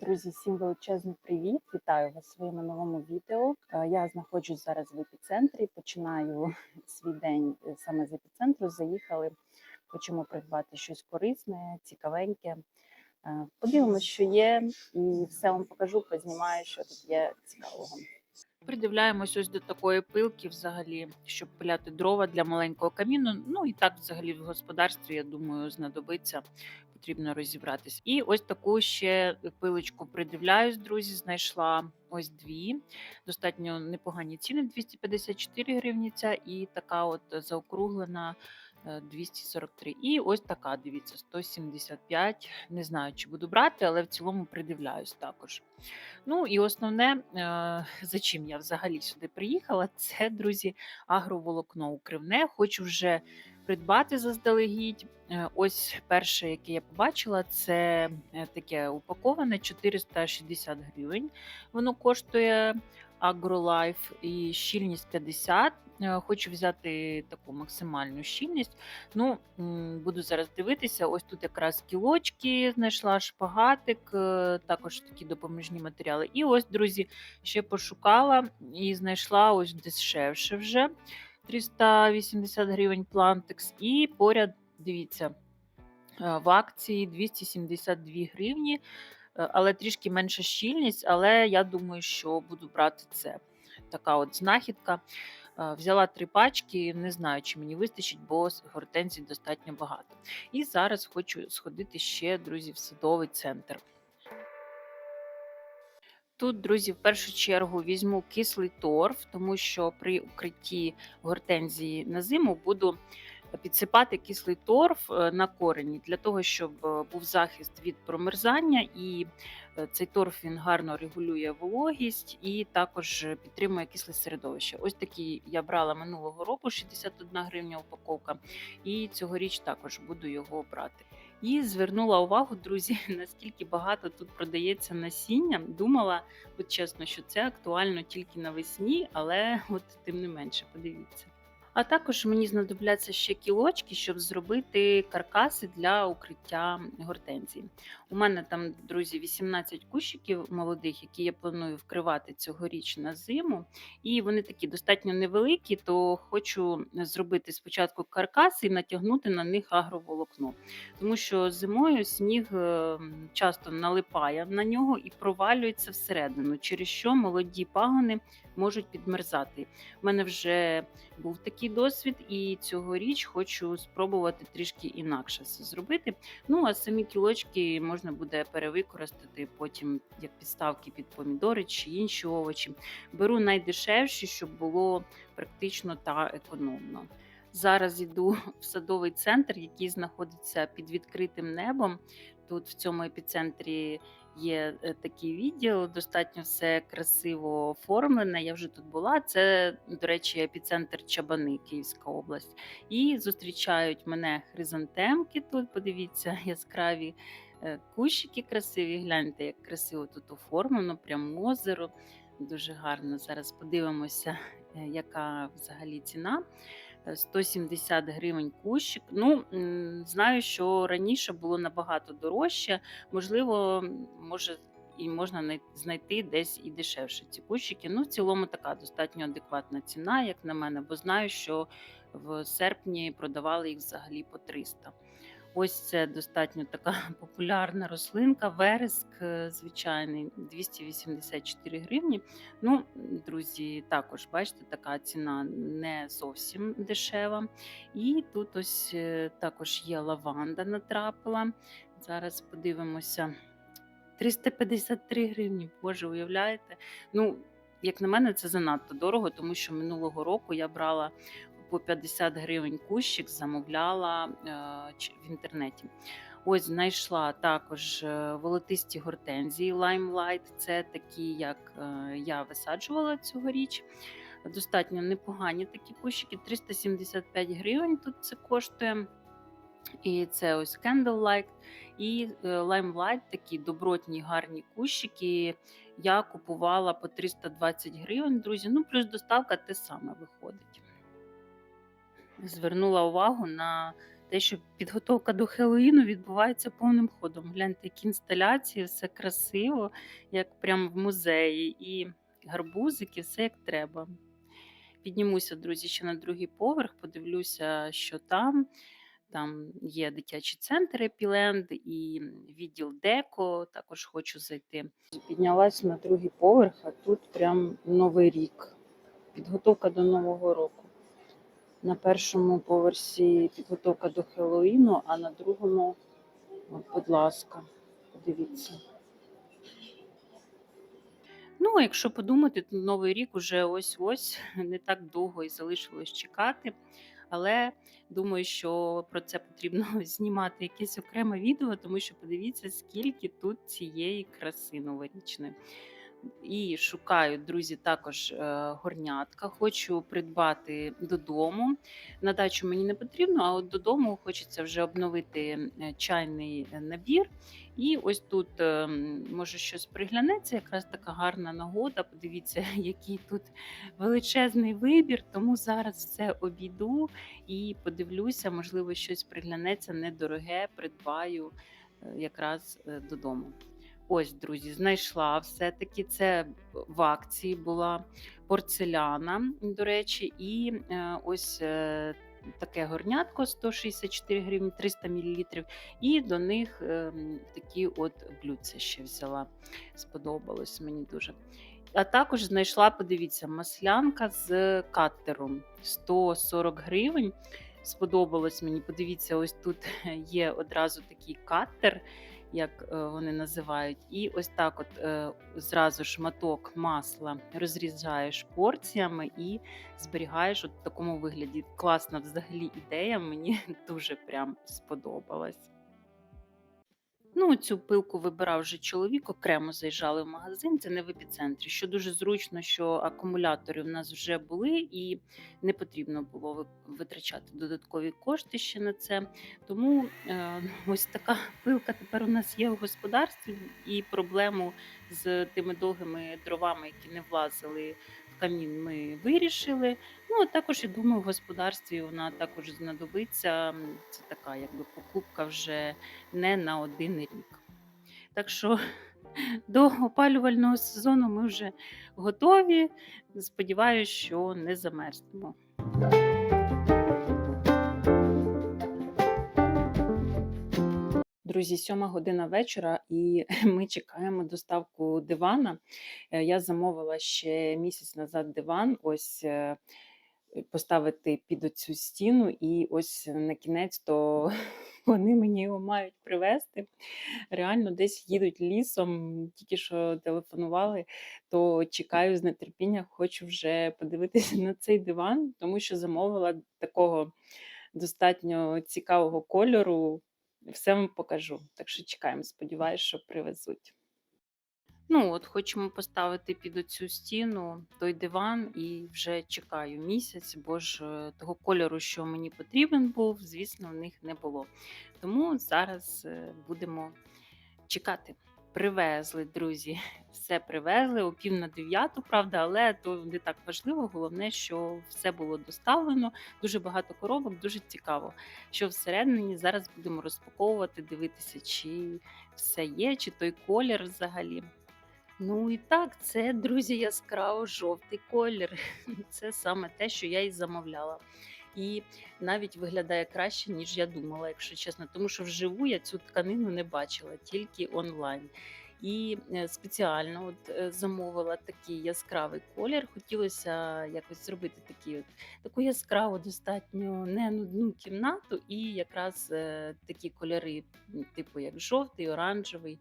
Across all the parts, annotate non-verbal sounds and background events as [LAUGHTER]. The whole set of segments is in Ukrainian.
Друзі, всім величезний привіт! Вітаю вас в своєму новому відео. Е, Я знаходжусь зараз в епіцентрі. Починаю [LAUGHS] свій день е, саме з епіцентру. Заїхали, хочемо придбати щось корисне, цікавеньке. Подивимося, Подивимось, що є, і все вам покажу, познімаю, що тут є цікавого. Придивляємось ось до такої пилки, взагалі, щоб пиляти дрова для маленького каміну. Ну і так, взагалі, в господарстві, я думаю, знадобиться. Потрібно розібратись. І ось таку ще пилочку придивляюсь, друзі. Знайшла ось дві. Достатньо непогані ціни: 254 гривні ця і така от заокруглена. Е, 243. І ось така, дивіться, 175. Не знаю, чи буду брати, але в цілому придивляюсь також. Ну і основне, е, за чим я взагалі сюди приїхала, [LAUGHS] це, друзі, агроволокно укривне. Хочу вже придбати заздалегідь. Е, Ось перше, яке я побачила, це е, таке упаковане 460 гривень. Воно коштує AgroLife і щільність 50. Е, Хочу взяти таку максимальну щільність. Ну, буду зараз дивитися. Ось тут якраз кілочки знайшла, шпагатик, е, також такі допоміжні матеріали. І ось, друзі, ще пошукала і знайшла ось дешевше вже 380 гривень Plantix. І поряд, дивіться, е, в акції 272 гривні, але трішки менша щільність. Але я думаю, що буду брати це. Така от знахідка. Взяла три пачки, не знаю, чи мені вистачить, бо гортензій достатньо багато. І зараз хочу сходити ще, друзі, в садовий центр. Тут, друзі, в першу чергу візьму кислий торф, тому що при укритті гортензії на зиму буду підсипати кислий торф е, на корені для того, щоб е, був захист від промерзання, і е, цей торф він гарно регулює вологість і також підтримує кисле середовище. Ось такий я брала минулого року 61 гривня упаковка, і цьогоріч також буду його брати. І звернула увагу, друзі, [LAUGHS] наскільки багато тут продається насіння. Думала, от чесно, що це актуально тільки навесні, але от тим не менше, подивіться. А також мені знадобляться ще кілочки, щоб зробити каркаси для укриття гортензії. У мене там, друзі, 18 кущиків молодих, які я планую вкривати цьогоріч на зиму. І вони такі достатньо невеликі, то хочу зробити спочатку каркаси і натягнути на них агроволокно. Тому що зимою сніг е, часто налипає на нього і провалюється всередину, через що молоді пагони можуть підмерзати. У мене вже був такий досвід, і цьогоріч хочу спробувати трішки інакше це зробити. Ну а самі кілочки можна буде перевикористати потім як підставки під помідори чи інші овочі. Беру найдешевші, щоб було практично та економно. Зараз йду в садовий центр, який знаходиться під відкритим небом. Тут в цьому епіцентрі є е, такий відділ, достатньо все красиво оформлене. Я вже тут була. Це, до речі, епіцентр Чабани, Київська область. І зустрічають мене хризантемки тут. Подивіться, [LAUGHS] яскраві е, кущики красиві. Гляньте, як красиво тут оформлено, прям озеро. Дуже гарно. Зараз подивимося, е, яка взагалі ціна. Е, 170 гривень кущик. Ну, знаю, що раніше було набагато дорожче. Можливо, може і можна най- знайти десь і дешевше ці кущики. Ну, в цілому така достатньо адекватна ціна, як на мене, бо знаю, що в серпні продавали їх взагалі по 300. Ось це достатньо така [LAUGHS] популярна рослинка, вереск е, звичайний 284 гривні. Ну, друзі, також бачите, така ціна не зовсім дешева. І тут ось е, також є лаванда натрапила. Зараз подивимося. 353 гривні. Боже, уявляєте? Ну, як на мене, це занадто дорого, тому що минулого року я брала по 50 гривень кущик, замовляла е, в інтернеті. Ось знайшла також е, волотисті гортензії Limelight. Це такі, як е, я висаджувала цьогоріч. Достатньо непогані такі кущики. 375 гривень тут це коштує. І це ось Candlelight і Limelight, такі добротні гарні кущики. Я купувала по 320 гривень, друзі. Ну, плюс доставка те саме виходить. Звернула увагу на те, що підготовка до Хеллоїну відбувається повним ходом. Гляньте, які інсталяції, все красиво, як прямо в музеї, і гарбузики, все як треба. Піднімуся, друзі, ще на другий поверх, подивлюся, що там. Там є дитячий центр Епіленд і відділ Деко. Також хочу зайти. Піднялась на другий поверх, а тут прям новий рік. Підготовка до Нового року. На першому поверсі підготовка до Хеллоїну, а на другому, от, будь ласка, подивіться. Ну, якщо подумати, то новий рік уже ось-ось [LAUGHS] не так довго і залишилось чекати. Але думаю, що про це потрібно [LAUGHS] знімати якесь окреме відео, тому що подивіться, скільки тут цієї краси новорічної. І шукаю, друзі, також е, горнятка. Хочу придбати додому. На дачу мені не потрібно, а от додому хочеться вже обновити е, чайний е, набір. І ось тут може щось приглянеться, якраз така гарна нагода. Подивіться, [LAUGHS] який тут величезний вибір. Тому зараз все обійду і подивлюся, можливо, щось приглянеться недороге, придбаю якраз додому. Ось, друзі, знайшла все-таки це в акції була порцеляна, до речі, і е, ось е, таке горнятко 164 гривні, 300 мл. І до них е, такі от блюдця ще взяла. Сподобалось мені дуже. А також знайшла, подивіться, маслянка з каттером 140 гривень. Сподобалось мені. Подивіться, ось тут [LAUGHS] є одразу такий каттер, як е, вони називають. І ось так, от е, зразу шматок масла розрізаєш порціями і зберігаєш от в такому вигляді. Класна взагалі ідея, мені [LAUGHS] дуже прям сподобалась. Ну, цю пилку вибирав вже чоловік, окремо заїжджали в магазин, це не в епіцентрі. Що дуже зручно, що акумулятори в нас вже були, і не потрібно було витрачати додаткові кошти ще на це. Тому е, [LAUGHS] ось така пилка тепер у нас є в господарстві, і проблему з тими довгими дровами, які не влазили камін, ми вирішили. Ну, а також, я думаю, в господарстві вона також знадобиться. Це така якби покупка вже не на один рік. Так що [LAUGHS] до опалювального сезону ми вже готові. Сподіваюся, що не замерзнемо. Друзі, сьома година вечора, і [LAUGHS] ми чекаємо доставку дивана. Е, Я замовила ще місяць назад диван. Ось е, поставити під оцю стіну, і ось на кінець то [LAUGHS] вони мені його мають привезти. Реально десь їдуть лісом, тільки що телефонували, то чекаю з нетерпінням, хочу вже подивитися [LAUGHS] на цей диван, тому що замовила такого достатньо цікавого кольору. Все вам покажу. Так що чекаємо, сподіваюся, що привезуть. Ну, от хочемо поставити під оцю стіну той диван і вже чекаю місяць, бо ж того кольору, що мені потрібен був, звісно, в них не було. Тому зараз е, будемо чекати. Привезли, друзі, [LAUGHS] все привезли о пів на дев'яту, правда, але то не так важливо. Головне, що все було доставлено. Дуже багато коробок, дуже цікаво. Що всередині зараз будемо розпаковувати, дивитися, чи все є, чи той колір взагалі. Ну і так, це, друзі, яскраво жовтий колір. [LAUGHS] Це саме те, що я і замовляла. І навіть виглядає краще, ніж я думала, якщо чесно. Тому що вживу я цю тканину не бачила, тільки онлайн. І е, спеціально от е, замовила такий яскравий колір. Хотілося якось зробити такий от, таку яскраву, достатньо не нудну кімнату, і якраз е, такі кольори, типу як жовтий, оранжевий,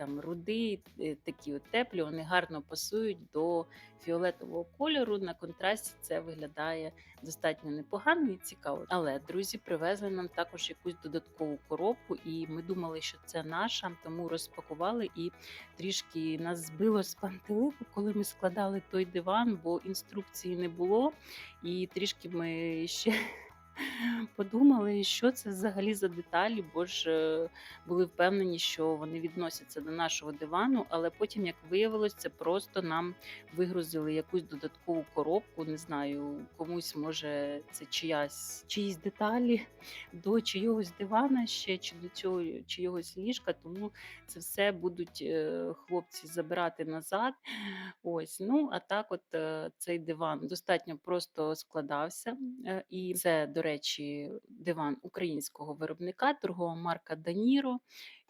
там рудий, е, такі от теплі, вони гарно пасують до фіолетового кольору. На контрасті це виглядає достатньо непогано і цікаво. Але друзі привезли нам також якусь додаткову коробку, і ми думали, що це наша, тому розпакували і трішки нас збило з пантелику, коли ми складали той диван, бо інструкції не було. І трішки ми ще подумали, що це взагалі за деталі, бо ж е, були впевнені, що вони відносяться до нашого дивану, але потім, як виявилось, це просто нам вигрузили якусь додаткову коробку. Не знаю, комусь може це чиясь чиїсь деталі [LAUGHS] до чийогось дивана ще чи до цього чийогось ліжка. Тому це все будуть е, хлопці забирати назад. Ось, ну а так, от е, цей диван достатньо просто складався. І це, до речі, диван українського виробника, торгова марка Даніро.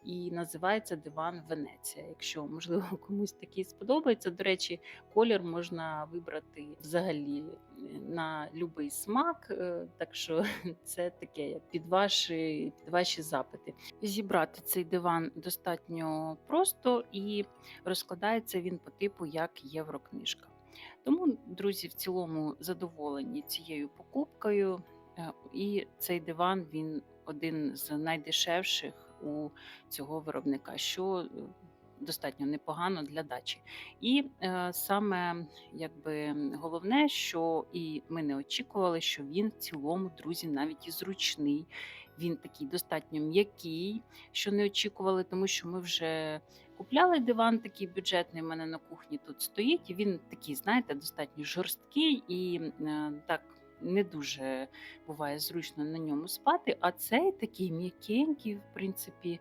І називається диван Венеція. Якщо можливо [LAUGHS] комусь такий сподобається. До речі, колір можна вибрати взагалі е, на будь-який смак. е, Так що [LAUGHS] це таке під ваші, під ваші запити. Зібрати цей диван достатньо просто і розкладається він по типу як єврокнижка. Тому, друзі, в цілому задоволені цією покупкою. Е, І цей диван він один з найдешевших у цього виробника, що е, достатньо непогано для дачі. І е, саме якби головне, що і ми не очікували, що він в цілому, друзі, навіть і зручний. Він такий достатньо м'який, що не очікували, тому що ми вже купляли диван такий бюджетний. У мене на кухні тут стоїть. І він такий, знаєте, достатньо жорсткий і так не дуже буває зручно на ньому спати. А цей такий м'якенький, в принципі,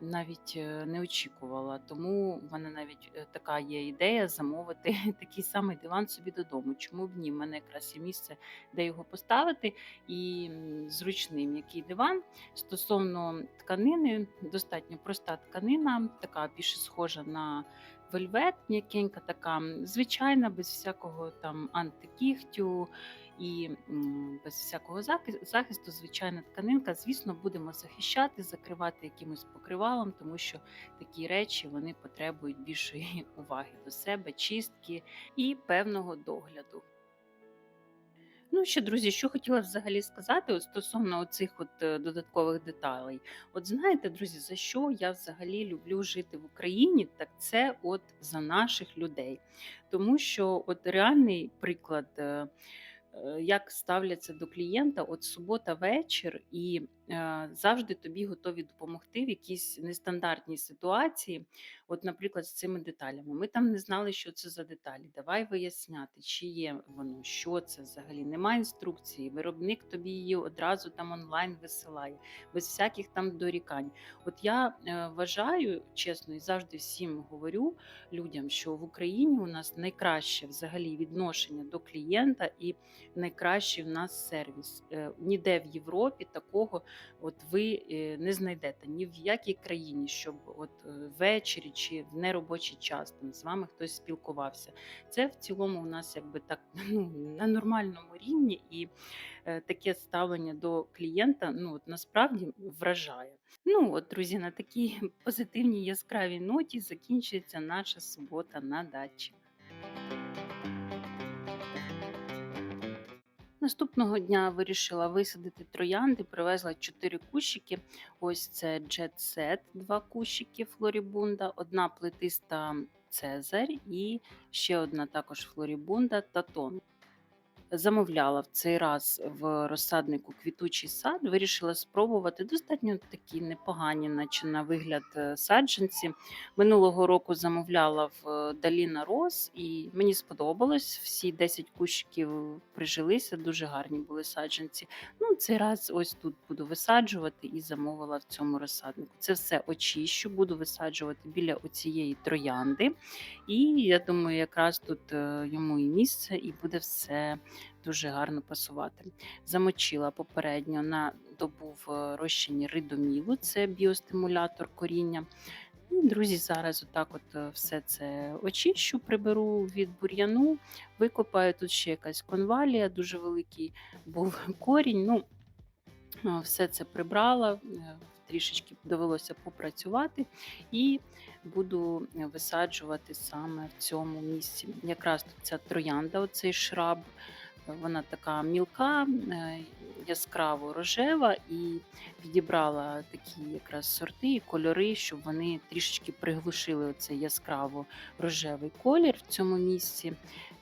навіть е, не очікувала. Тому в мене навіть е, така є ідея замовити [LAUGHS] такий самий диван собі додому. Чому б ні? У мене якраз є місце, де його поставити, і зручний м'який диван. Стосовно тканини, достатньо проста тканина, така більше схожа на вельвет, м'якенька, така звичайна, без всякого там антикігтю і без всякого захисту, звичайна тканинка. Звісно, будемо захищати, закривати якимось покривалом, тому що такі речі вони потребують більшої [LAUGHS] уваги до себе, чистки і певного догляду. Ну, ще, друзі, що хотіла взагалі сказати от стосовно цих е, додаткових деталей. От знаєте, друзі, за що я взагалі люблю жити в Україні? Так це от за наших людей. Тому що от реальний приклад, е, як ставляться до клієнта, от субота вечір, і завжди тобі готові допомогти в якійсь нестандартній ситуації. От, наприклад, з цими деталями. Ми там не знали, що це за деталі. Давай виясняти, чи є воно, що це взагалі. Немає інструкції. Виробник тобі її одразу там онлайн висилає, без всяких там дорікань. От я е, вважаю чесно і завжди всім говорю людям, що в Україні у нас найкраще взагалі відношення до клієнта і найкращий в нас сервіс. Е, Ніде в Європі такого от ви е, не знайдете ні в якій країні, щоб от е, ввечері чи в неробочий час там з вами хтось спілкувався. Це в цілому у нас якби так [LAUGHS] ну, на нормальному рівні, і е, таке ставлення до клієнта ну от насправді вражає. Ну от, друзі, на такій [LAUGHS] позитивній яскравій ноті закінчується наша субота на дачі. Наступного дня вирішила висадити троянди, привезла чотири кущики. Ось це Set, два кущики Флорібунда, одна плетиста Цезарь і ще одна також Флорібунда Татон. Замовляла в цей раз в розсаднику квітучий сад. Вирішила спробувати достатньо такі непогані, наче на вигляд е, саджанці. Минулого року замовляла в е, Даліна Роз, і мені сподобалось. Всі 10 кущиків прижилися, дуже гарні були саджанці. Ну, цей раз ось тут буду висаджувати і замовила в цьому розсаднику. Це все очищу, буду висаджувати біля оцієї троянди. І я думаю, якраз тут е, йому і місце, і буде все дуже гарно пасувати. Замочила попередньо на добу в розчині ридомілу, це біостимулятор коріння. І, друзі, зараз отак от е, все це очищу, приберу від бур'яну, викопаю тут ще якась конвалія, дуже великий був [LAUGHS] корінь. Ну, е, все це прибрала, е, трішечки довелося попрацювати і буду висаджувати саме в цьому місці. Якраз тут ця троянда, оцей шраб, вона така мілка, е, яскраво рожева і підібрала такі якраз сорти і кольори, щоб вони трішечки приглушили оцей яскраво рожевий колір в цьому місці.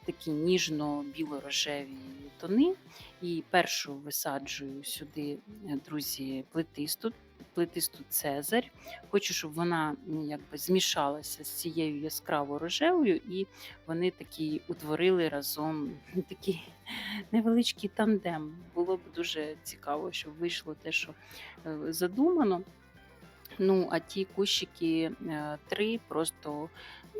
Такі ніжно-біло-рожеві тони. І першу висаджую сюди, е, друзі, плетисту, плетисту Цезарь. Хочу, щоб вона якби змішалася з цією яскраво рожевою, і вони такі утворили разом [LAUGHS] такий невеличкий тандем. Було б дуже цікаво, щоб вийшло те, що е, задумано. Ну, а ті кущики е, три просто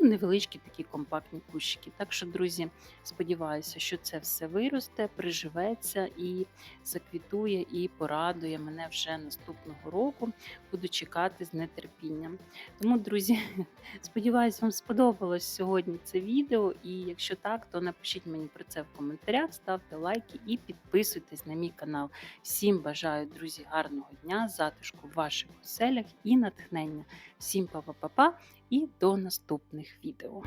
ну, невеличкі такі компактні кущики. Так що, друзі, сподіваюся, що це все виросте, приживеться і заквітує, і порадує мене вже наступного року. Буду чекати з нетерпінням. Тому, друзі, [LAUGHS] сподіваюся, вам сподобалось сьогодні це відео. І якщо так, то напишіть мені про це в коментарях, ставте лайки і підписуйтесь на мій канал. Всім бажаю, друзі, гарного дня, затишку в ваших оселях і натхнення. Всім па-па-па-па і до наступних відео.